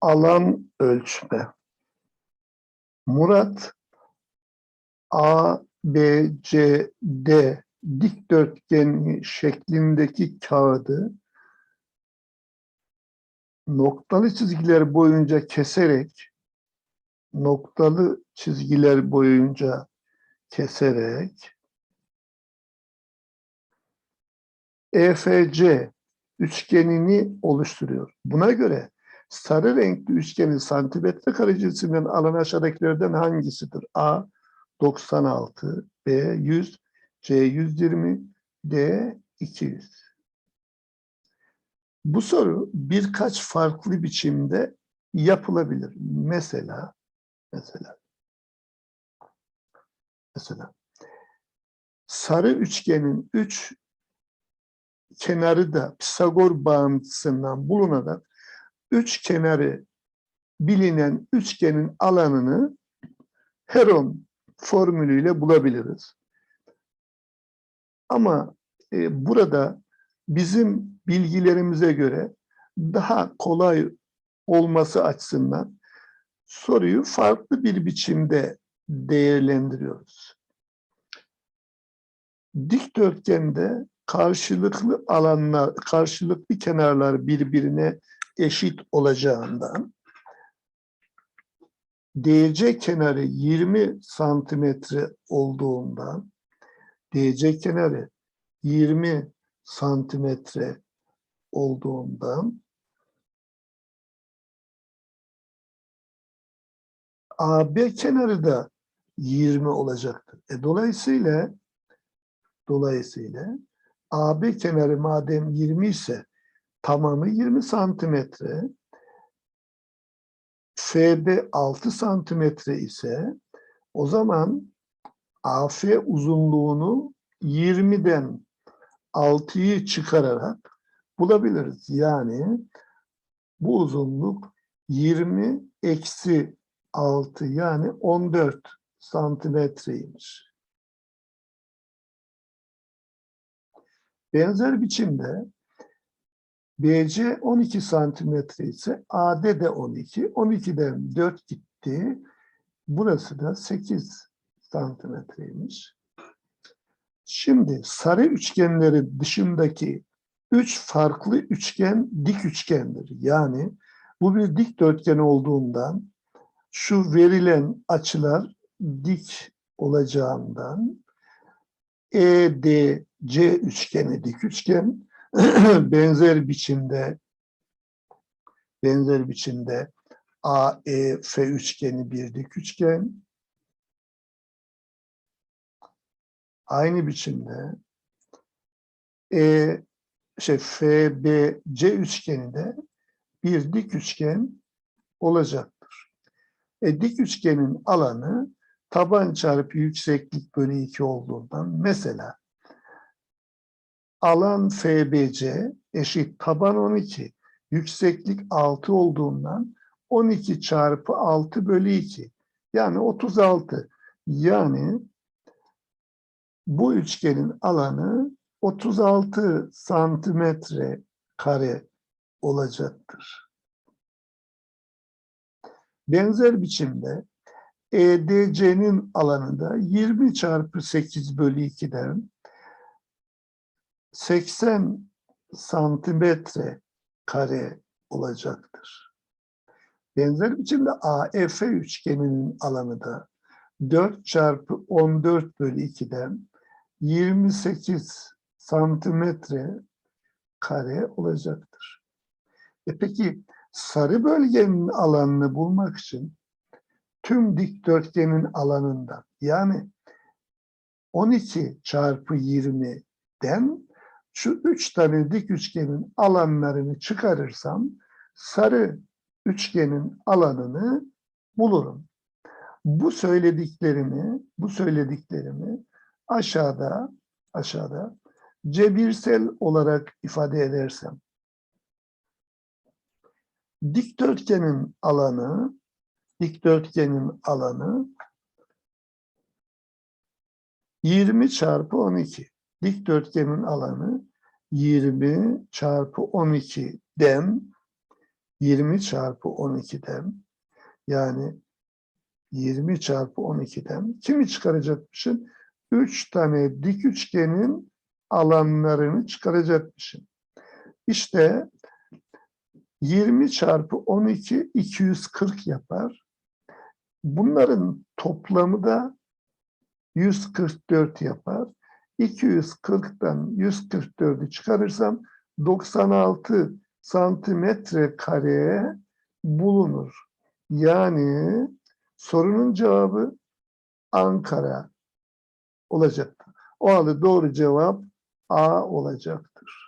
alan ölçme. Murat A, B, C, D dikdörtgeni şeklindeki kağıdı noktalı çizgiler boyunca keserek noktalı çizgiler boyunca keserek EFC üçgenini oluşturuyor. Buna göre sarı renkli üçgenin santimetre kare cinsinden alan aşağıdakilerden hangisidir? A 96, B 100, C 120, D 200. Bu soru birkaç farklı biçimde yapılabilir. Mesela mesela mesela sarı üçgenin üç kenarı da Pisagor bağıntısından bulunarak üç kenarı bilinen üçgenin alanını Heron formülüyle bulabiliriz. Ama e, burada bizim bilgilerimize göre daha kolay olması açısından soruyu farklı bir biçimde değerlendiriyoruz. Dikdörtgende karşılıklı alanlar, karşılıklı kenarlar birbirine eşit olacağından DC kenarı 20 santimetre olduğundan DC kenarı 20 santimetre olduğundan AB kenarı da 20 olacaktır. E, dolayısıyla dolayısıyla AB kenarı madem 20 ise tamamı 20 santimetre FB 6 santimetre ise o zaman AF uzunluğunu 20'den 6'yı çıkararak bulabiliriz. Yani bu uzunluk 20 eksi 6 yani 14 santimetreymiş. Benzer biçimde BC 12 santimetre ise AD de 12. 12'den 4 gitti. Burası da 8 santimetreymiş. Şimdi sarı üçgenleri dışındaki üç farklı üçgen dik üçgendir. Yani bu bir dikdörtgen olduğundan şu verilen açılar dik olacağından EDC üçgeni dik üçgen benzer biçimde benzer biçimde AEF üçgeni bir dik üçgen aynı biçimde E şey FBC üçgeni de bir dik üçgen olacaktır. E, dik üçgenin alanı taban çarpı yükseklik bölü 2 olduğundan mesela alan FBC eşit taban 12 yükseklik 6 olduğundan 12 çarpı 6 bölü 2 yani 36 yani bu üçgenin alanı 36 santimetre kare olacaktır. Benzer biçimde EDC'nin alanı da 20 çarpı 8 bölü 2'den 80 santimetre kare olacaktır. Benzer biçimde AF üçgeninin alanı da 4 çarpı 14 bölü 2'den 28 santimetre kare olacaktır. E peki sarı bölgenin alanını bulmak için tüm dikdörtgenin alanından yani 12 çarpı 20'den şu üç tane dik üçgenin alanlarını çıkarırsam sarı üçgenin alanını bulurum. Bu söylediklerimi, bu söylediklerimi aşağıda aşağıda cebirsel olarak ifade edersem dikdörtgenin alanı dikdörtgenin alanı 20 çarpı 12. Dikdörtgenin alanı 20 çarpı 12 den 20 çarpı 12'den yani 20 çarpı 12'den kimi çıkaracakmışım? 3 tane dik üçgenin alanlarını çıkaracakmışım. İşte 20 çarpı 12 240 yapar. Bunların toplamı da 144 yapar. 240'tan 144'ü çıkarırsam 96 santimetre kare bulunur. Yani sorunun cevabı Ankara olacaktır. O halde doğru cevap A olacaktır.